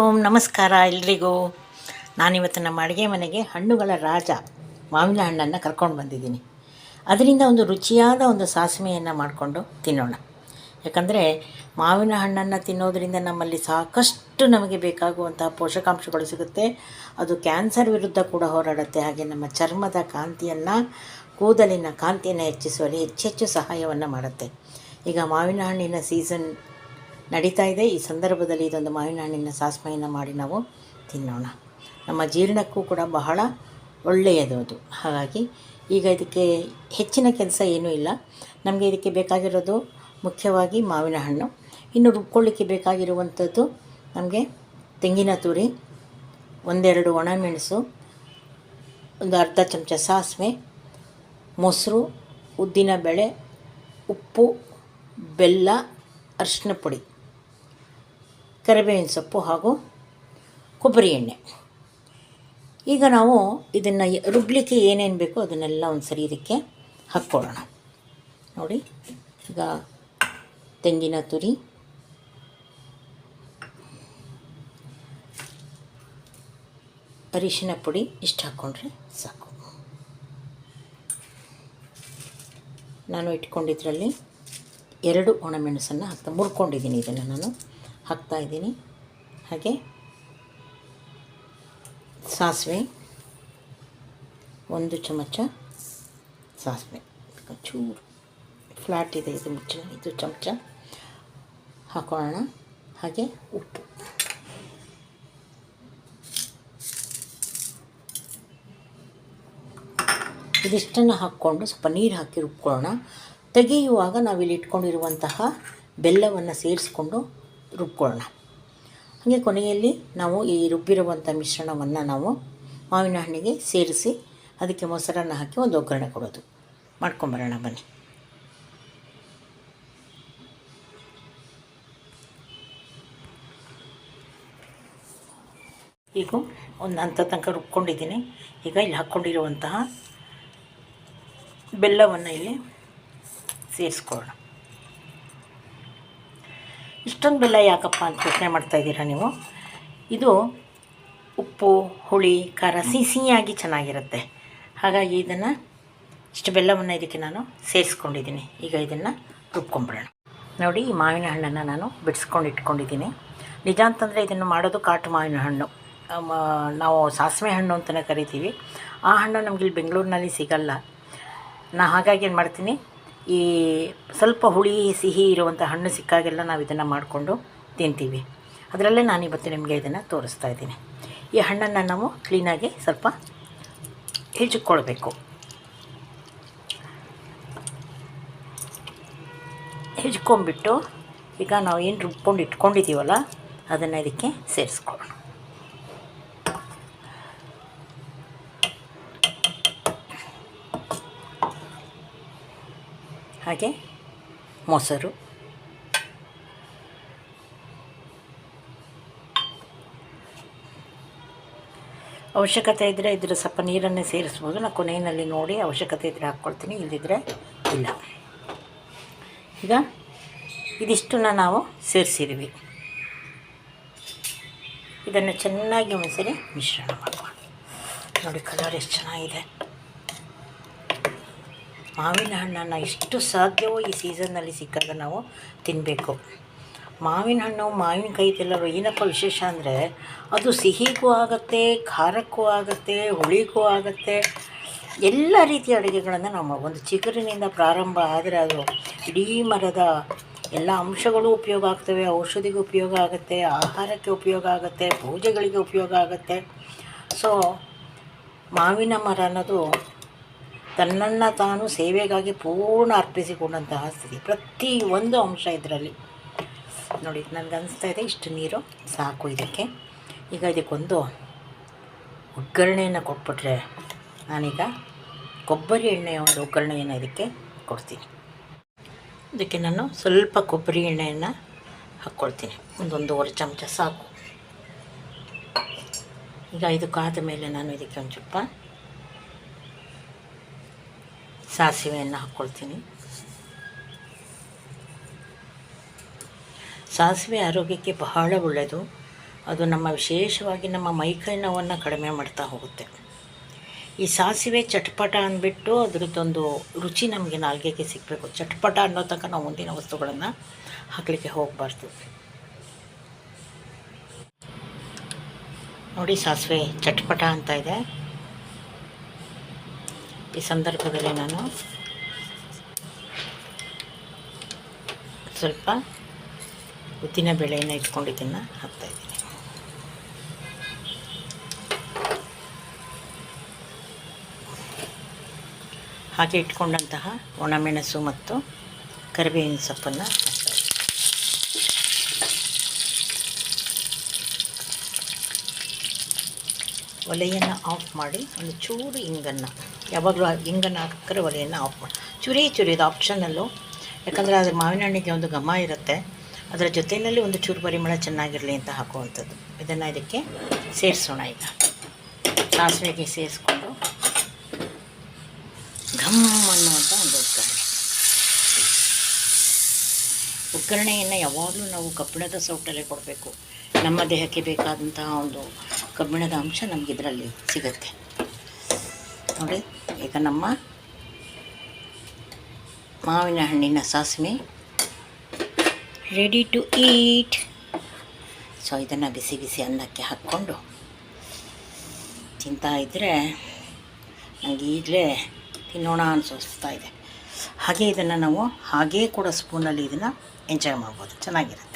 ಓಂ, ನಮಸ್ಕಾರ ಎಲ್ರಿಗೂ. ನಾನಿವತ್ತು ನಮ್ಮ ಅಡುಗೆ ಮನೆಗೆ ಹಣ್ಣುಗಳ ರಾಜ ಮಾವಿನ ಹಣ್ಣನ್ನು ಕರ್ಕೊಂಡು ಬಂದಿದ್ದೀನಿ. ಅದರಿಂದ ಒಂದು ರುಚಿಯಾದ ಒಂದು ಸಾಸಿವೆಯನ್ನು ಮಾಡಿಕೊಂಡು ತಿನ್ನೋಣ. ಯಾಕಂದರೆ ಮಾವಿನ ಹಣ್ಣನ್ನು ತಿನ್ನೋದರಿಂದ ನಮ್ಮಲ್ಲಿ ಸಾಕಷ್ಟು ನಮಗೆ ಬೇಕಾಗುವಂತಹ ಪೋಷಕಾಂಶಗಳು ಸಿಗುತ್ತೆ. ಅದು ಕ್ಯಾನ್ಸರ್ ವಿರುದ್ಧ ಕೂಡ ಹೋರಾಡುತ್ತೆ. ಹಾಗೆ ನಮ್ಮ ಚರ್ಮದ ಕಾಂತಿಯನ್ನು, ಕೂದಲಿನ ಕಾಂತಿಯನ್ನು ಹೆಚ್ಚಿಸುವಲ್ಲಿ ಹೆಚ್ಚೆಚ್ಚು ಸಹಾಯವನ್ನು ಮಾಡುತ್ತೆ. ಈಗ ಮಾವಿನ ಹಣ್ಣಿನ ಸೀಸನ್ ನಡೀತಾ ಇದೆ. ಈ ಸಂದರ್ಭದಲ್ಲಿ ಇದೊಂದು ಮಾವಿನ ಹಣ್ಣಿನ ಸಾಸ್ಮೆಯನ್ನು ಮಾಡಿ ನಾವು ತಿನ್ನೋಣ. ನಮ್ಮ ಜೀರ್ಣಕ್ಕೂ ಕೂಡ ಬಹಳ ಒಳ್ಳೆಯದು ಅದು. ಹಾಗಾಗಿ ಈಗ ಇದಕ್ಕೆ ಹೆಚ್ಚಿನ ಕೆಲಸ ಏನೂ ಇಲ್ಲ. ನಮಗೆ ಇದಕ್ಕೆ ಬೇಕಾಗಿರೋದು ಮುಖ್ಯವಾಗಿ ಮಾವಿನ ಹಣ್ಣು ಇನ್ನು ರುಬ್ಕೊಳ್ಳಿಕ್ಕೆ ಬೇಕಾಗಿರುವಂಥದ್ದು ನಮಗೆ ತೆಂಗಿನ ತುರಿ, ಒಂದೆರಡು ಒಣಮೆಣಸು, ಒಂದು ಅರ್ಧ ಚಮಚ ಸಾಸಿವೆ, ಮೊಸರು ಉದ್ದಿನ ಬೇಳೆ ಉಪ್ಪು, ಬೆಲ್ಲ, ಅರಿಶಿನ ಪುಡಿ. ಕರಿಬೇವಿನ ಸೊಪ್ಪು ಹಾಗೂ ಕೊಬ್ಬರಿ ಎಣ್ಣೆ. ಈಗ ನಾವು ಇದನ್ನು ರುಬ್ಲಿಕ್ಕೆ ಏನೇನು ಬೇಕೋ ಅದನ್ನೆಲ್ಲ ಒಂದು ಸರಿ ಇದಕ್ಕೆ ಹಾಕ್ಕೊಳ್ಳೋಣ. ನೋಡಿ, ಈಗ ತೆಂಗಿನ ತುರಿ, ಅರಿಶಿನ ಪುಡಿ ಇಷ್ಟು ಹಾಕ್ಕೊಂಡ್ರೆ ಸಾಕು. ನಾನು ಇಟ್ಕೊಂಡಿದ್ರಲ್ಲಿ ಎರಡು ಒಣಮೆಣಸನ್ನು ಹಾಕ್ತಾ ಮುರ್ಕೊಂಡಿದ್ದೀನಿ ಇದನ್ನು ನಾನು. ಹಾಕ್ತಾ ಇದ್ದೀನಿ. ಹಾಗೆ. ಸಾಸಿವೆ. ಒಂದು ಚಮಚ ಸಾಸಿವೆ. ಚೂರು ಫ್ಲ್ಯಾಟ್ ಇದೆ ಇದು ಮುಚ್ಚ. ಇದು ಚಮಚ ಹಾಕೊಳ್ಳೋಣ. ಹಾಗೆ ಉಪ್ಪು. ಇದಿಷ್ಟನ್ನು ಹಾಕ್ಕೊಂಡು ಸ್ವಲ್ಪ ನೀರು ಹಾಕಿ ರುಬ್ಕೊಳ್ಳೋಣ. ತೆಗೆಯುವಾಗ ನಾವಿಲ್ಲಿ ಇಟ್ಕೊಂಡಿರುವಂತಹ ಬೆಲ್ಲವನ್ನು ಸೇರಿಸ್ಕೊಂಡು ರುಬ್ಕೊಳ್ಳೋಣ. ಹಾಗೆ ಕೊನೆಯಲ್ಲಿ ನಾವು ಈ ರುಬ್ಬಿರುವಂಥ ಮಿಶ್ರಣವನ್ನು ನಾವು ಮಾವಿನ ಹಣ್ಣಿಗೆ ಸೇರಿಸಿ ಅದಕ್ಕೆ ಮೊಸರನ್ನು ಹಾಕಿ ಒಂದು ಒಗ್ಗರಣೆ ಕೊಡೋದು. ಮಾಡ್ಕೊಂಬರೋಣ, ಬನ್ನಿ. ಈಗ ಒಂದು ಹಂತ ತನಕ ರುಬ್ಕೊಂಡಿದ್ದೀನಿ. ಈಗ ಇಲ್ಲಿ ಹಾಕ್ಕೊಂಡಿರುವಂತಹ ಬೆಲ್ಲವನ್ನು ಇಲ್ಲಿ ಸೇರಿಸ್ಕೊಳ್ಳೋಣ. ಇಷ್ಟೊಂದು ಬೆಲ್ಲ ಯಾಕಪ್ಪ ಅಂತ ಯೋಚನೆ ಮಾಡ್ತಾಯಿದ್ದೀರಾ ನೀವು? ಇದು ಉಪ್ಪು, ಹುಳಿ, ಖಾರ ಸಿಹಿ ಸಿಹಿಯಾಗಿ ಚೆನ್ನಾಗಿರುತ್ತೆ. ಹಾಗಾಗಿ ಇದನ್ನು ಇಷ್ಟು ಬೆಲ್ಲವನ್ನು ಇದಕ್ಕೆ ನಾನು ಸೇರಿಸ್ಕೊಂಡಿದ್ದೀನಿ. ಈಗ ಇದನ್ನು ರುಬ್ಕೊಂಬಿಡೋಣ. ನೋಡಿ, ಈ ಮಾವಿನ ಹಣ್ಣನ್ನು ನಾನು ಬಿಡಿಸ್ಕೊಂಡು ಇಟ್ಕೊಂಡಿದ್ದೀನಿ. ನಿಜ ಅಂತಂದರೆ ಇದನ್ನು ಮಾಡೋದು ಕಾಟು ಮಾವಿನ ಹಣ್ಣು. ನಾವು ಸಾಸಿವೆ ಹಣ್ಣು ಅಂತಲೇ ಕರಿತೀವಿ. ಆ ಹಣ್ಣು ನಮಗಿಲ್ಲಿ ಬೆಂಗಳೂರಿನಲ್ಲಿ ಸಿಗಲ್ಲ. ನಾ ಹಾಗಾಗಿ ಏನು ಮಾಡ್ತೀನಿ? ಈ ಸ್ವಲ್ಪ ಹುಳಿ, ಸಿಹಿ ಇರುವಂಥ ಹಣ್ಣು ಸಿಕ್ಕಾಗೆಲ್ಲ ನಾವು ಇದನ್ನು ಮಾಡಿಕೊಂಡು ತಿಂತೀವಿ. ಅದರಲ್ಲೇ ನಾನು ಇವತ್ತು ನಿಮಗೆ ಇದನ್ನು ತೋರಿಸ್ತಾ ಇದ್ದೀನಿ. ಈ ಹಣ್ಣನ್ನು ನಾವು ಕ್ಲೀನಾಗಿ ಸ್ವಲ್ಪ ಹೆಚ್ಚಿಕೊಳ್ಬೇಕು ಹಿಚ್ಕೊಂಡ್ಬಿಟ್ಟು ಈಗ ನಾವು ಏನು ರುಬ್ಕೊಂಡು ಇಟ್ಕೊಂಡಿದ್ದೀವಲ್ಲ ಅದನ್ನು ಇದಕ್ಕೆ ಸೇರಿಸ್ಕೊಳ್ಳೋಣ. ಹಾಗೆ ಮೊಸರು. ಅವಶ್ಯಕತೆ ಇದ್ದರೆ ಇದ್ರ ಸ್ವಲ್ಪ ನೀರನ್ನೇ ಸೇರಿಸ್ಬೋದು. ನಾನು ಕೊನೆಯಲ್ಲಿ ನೋಡಿ ಅವಶ್ಯಕತೆ ಇದ್ದರೆ ಹಾಕ್ಕೊಳ್ತೀನಿ ಇಲ್ಲದಿದ್ದರೆ ಇಲ್ಲ. ಈಗ ಇದಿಷ್ಟನ್ನು ನಾವು ಸೇರಿಸಿದ್ವಿ ಇದನ್ನು ಚೆನ್ನಾಗಿ ಒಂದ್ಸರಿ ಮಿಶ್ರಣ ಮಾಡ್ಕೊಳ್ಳಿ. ನೋಡಿ ಕಲರ್ ಎಷ್ಟು ಚೆನ್ನಾಗಿದೆ. ಮಾವಿನ ಹಣ್ಣನ್ನು ಎಷ್ಟು ಸಾಧ್ಯವೋ ಈ ಸೀಸನ್ನಲ್ಲಿ ಸಿಕ್ಕಾಗ ನಾವು ತಿನ್ನಬೇಕು ಮಾವಿನ ಹಣ್ಣು ಮಾವಿನಕಾಯಿ ತಿಲ್ಲರು ಏನಪ್ಪ ವಿಶೇಷ ಅಂದರೆ ಅದು ಸಿಹಿಗೂ ಆಗುತ್ತೆ, ಖಾರಕ್ಕೂ ಆಗುತ್ತೆ, ಹುಳಿಗೂ ಆಗುತ್ತೆ. ಎಲ್ಲ ರೀತಿಯ ಅಡುಗೆಗಳನ್ನು ನಾವು ಒಂದು ಚಿಗುರಿನಿಂದ ಪ್ರಾರಂಭ ಆದರೆ ಅದು ಇಡೀ ಮರದ ಎಲ್ಲ ಅಂಶಗಳು ಉಪಯೋಗ ಆಗ್ತವೆ. ಔಷಧಿಗೆ ಉಪಯೋಗ ಆಗುತ್ತೆ, ಆಹಾರಕ್ಕೆ ಉಪಯೋಗ ಆಗುತ್ತೆ, ಪೂಜೆಗಳಿಗೆ ಉಪಯೋಗ ಆಗುತ್ತೆ. ಸೊ ಮಾವಿನ ಮರ ಅನ್ನೋದು ತನ್ನನ್ನು ತಾನು ಸೇವೆಗಾಗಿ ಪೂರ್ಣ ಅರ್ಪಿಸಿಕೊಂಡಂತಹ ಸ್ಥಿತಿ ಪ್ರತಿ ಒಂದು ಅಂಶ ಇದರಲ್ಲಿ. ನೋಡಿ ನನಗೆ ಅನಿಸ್ತಾ ಇದೆ, ಇಷ್ಟು ನೀರು ಸಾಕು ಇದಕ್ಕೆ. ಈಗ ಇದಕ್ಕೊಂದು ಒಗ್ಗರಣೆಯನ್ನು ಕೊಟ್ಬಿಟ್ರೆ ನಾನೀಗ ಕೊಬ್ಬರಿ ಎಣ್ಣೆಯ ಒಂದು ಒಗ್ಗರಣೆಯನ್ನು ಇದಕ್ಕೆ ಕೊಡ್ತೀನಿ. ಇದಕ್ಕೆ ನಾನು ಸ್ವಲ್ಪ ಕೊಬ್ಬರಿ ಎಣ್ಣೆಯನ್ನು ಹಾಕ್ಕೊಳ್ತೀನಿ. ಒಂದೊಂದೂವರೆ ಚಮಚ ಸಾಕು. ಈಗ ಇದು ಕಾದ ಮೇಲೆ ನಾನು ಇದಕ್ಕೆ ಒಂದು ಸ್ವಲ್ಪ ಸಾಸಿವೆಯನ್ನು ಹಾಕ್ಕೊಳ್ತೀನಿ. ಸಾಸಿವೆ ಆರೋಗ್ಯಕ್ಕೆ ಬಹಳ ಒಳ್ಳೆಯದು. ಅದು ನಮ್ಮ ವಿಶೇಷವಾಗಿ ನಮ್ಮ ಮೈಕೈ ನೋವನ್ನು ಕಡಿಮೆ ಮಾಡ್ತಾ ಹೋಗುತ್ತೆ. ಈ ಸಾಸಿವೆ ಚಟ್ಪಟ ಅಂದ್ಬಿಟ್ಟು ಅದರದ್ದೊಂದು ರುಚಿ ನಮಗೆ ನಾಲ್ಗೆಗೆ ಸಿಗಬೇಕು. ಚಟ್ಪಟ ಅನ್ನೋ ತನಕ ನಾವು ಮುಂದಿನ ವಸ್ತುಗಳನ್ನು ಹಾಕಲಿಕ್ಕೆ ಹೋಗಬಾರ್ದು. ನೋಡಿ ಸಾಸಿವೆ ಚಟ್ಪಟ ಅಂತ ಇದೆ. ಈ ಸಂದರ್ಭದಲ್ಲಿ ನಾನು ಸ್ವಲ್ಪ ಉದ್ದಿನ ಬೇಳೆಯನ್ನು ಇಟ್ಕೊಂಡಿದ್ದನ್ನು ಹಾಕ್ತಾಯಿದ್ದೀನಿ ಹಾಗೆ ಇಟ್ಕೊಂಡಂತಹ ಒಣಮೆಣಸು ಮತ್ತು ಕರಿಬೇವಿನ ಸೊಪ್ಪನ್ನು ಒಲೆಯನ್ನು ಆಫ್ ಮಾಡಿ ಒಂದು ಚೂರು ಇಂಗನ್ನು, ಯಾವಾಗಲೂ ಇಂಗನ್ನು ಹಾಕಿದ್ರೆ ಒಲೆಯನ್ನು ಆಫ್ ಮಾಡಿ. ಚುರಿ ಚುರಿ, ಇದು ಆಪ್ಷನಲ್ಲು ಯಾಕಂದರೆ ಅದು ಮಾವಿನ ಹಣ್ಣಿಗೆ ಒಂದು ಘಮ ಇರುತ್ತೆ. ಅದರ ಜೊತೆಯಲ್ಲಿ ಒಂದು ಚೂರು ಪರಿಮಳ ಚೆನ್ನಾಗಿರಲಿ ಅಂತ ಹಾಕುವಂಥದ್ದು. ಇದನ್ನು ಇದಕ್ಕೆ ಸೇರಿಸೋಣ ಈಗ. ಸಾಸಿವೆಗೆ ಸೇರಿಸ್ಕೊಂಡು ಘಮ್ ಅನ್ನುವಂಥ ಒಂದು ಒಗ್ಗರಣೆ ಒಗ್ಗರಣೆಯನ್ನು ಯಾವಾಗಲೂ ನಾವು ಕಬ್ಬಿಣದ ಸೌಟಲ್ಲೇ ಕೊಡಬೇಕು. ನಮ್ಮ ದೇಹಕ್ಕೆ ಬೇಕಾದಂತಹ ಒಂದು ಕಬ್ಬಿಣದ ಅಂಶ ನಮಗೆ ಇದರಲ್ಲಿ ಸಿಗುತ್ತೆ. ನೋಡಿ, ಈಗ ನಮ್ಮ ಮಾವಿನ ಹಣ್ಣಿನ ಸಾಸಿವೆ ರೆಡಿ ಟು ಈಟ್ ಸೊ ಇದನ್ನು ಬಿಸಿ ಬಿಸಿ ಅನ್ನಕ್ಕೆ ಹಾಕ್ಕೊಂಡು ತಿಂತಾ ಇದ್ದರೆ ನನಗೆ ಈಗಲೇ ತಿನ್ನೋಣ ಅನಿಸ್ತಾ ಇದೆ. ಹಾಗೆ ಇದನ್ನು ನಾವು ಹಾಗೇ ಕೂಡ ಸ್ಪೂನಲ್ಲಿ ಇದನ್ನು ಎಂಜಾಯ್ ಮಾಡ್ಬೋದು. ಚೆನ್ನಾಗಿರುತ್ತೆ.